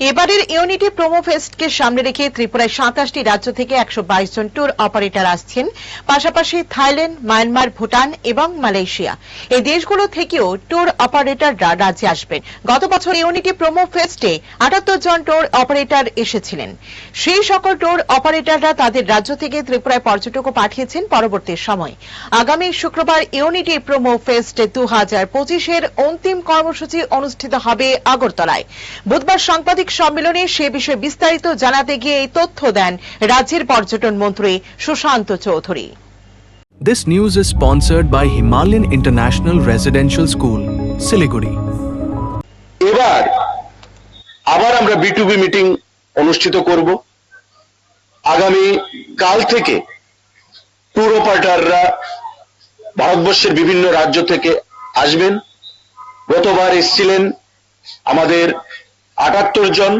এবারের unity promo ফেস্টকে সামনে রেখে ত্রিপুরায় সাতাশটি রাজ্য থেকে একশো বাইশ জন ট্যুর অপারেটর আসছেন, পাশাপাশি থাইল্যান্ড, মায়ানমার, ভুটান এবং মালয়েশিয়া। এই দেশগুলো থেকেও ট্যুর অপারেটররা রাজ্যে আসবেন। গত বছর ইউনিটি প্রোমো ফেস্টে আটাত্তর জন ট্যুর অপারেটর এসেছিলেন। সেই সকল ট্যুর অপারেটররা তাদের রাজ্য থেকে ত্রিপুরায় পর্যটকও পাঠিয়েছেন পরবর্তী সময়। আগামী শুক্রবার ইউনিটি প্রোমো ফেস্ট দু হাজার পঁচিশের অন্তিম কর্মসূচি অনুষ্ঠিত হবে আগরতলায়। বুধবার সাংবাদিক সম্মেলনে সে বিষয়ে বিস্তারিত জানাতে গিয়ে এই তথ্য দেন রাজ্যের পর্যটন মন্ত্রী Sushant Chowdhury. This news is sponsored by Himalayan International Residential School, Siliguri. এবার আবার আমরা বিটুবি মিটিং অনুষ্ঠিত করব। আগামী কাল থেকে ট্যুর অপারেটররা ভারতবর্ষের বিভিন্ন রাজ্য থেকে আসবেন। গতবার এসছিলেন আমাদের আটাত্তর জন,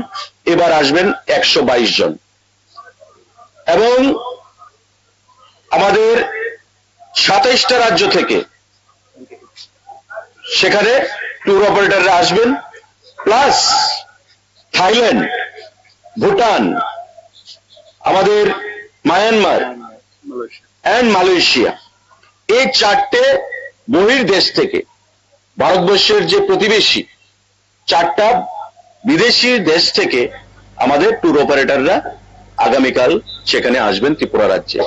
এবার আসবেন একশো বাইশ জন। এবং আমাদের সাতাইশটা রাজ্য থেকে সেখানে ট্যুর অপারেটররা আসবেন প্লাস থাইল্যান্ড, ভুটান, আমাদের মায়ানমার অ্যান্ড মালয়েশিয়া। এই চারটে বহির দেশ থেকে ভারতবর্ষের যে প্রতিবেশী, চারটা বিদেশি দেশ থেকে আমাদের ট্যুর অপারেটররা আগামীকাল সেখানে আসবেন ত্রিপুরা রাজ্যে।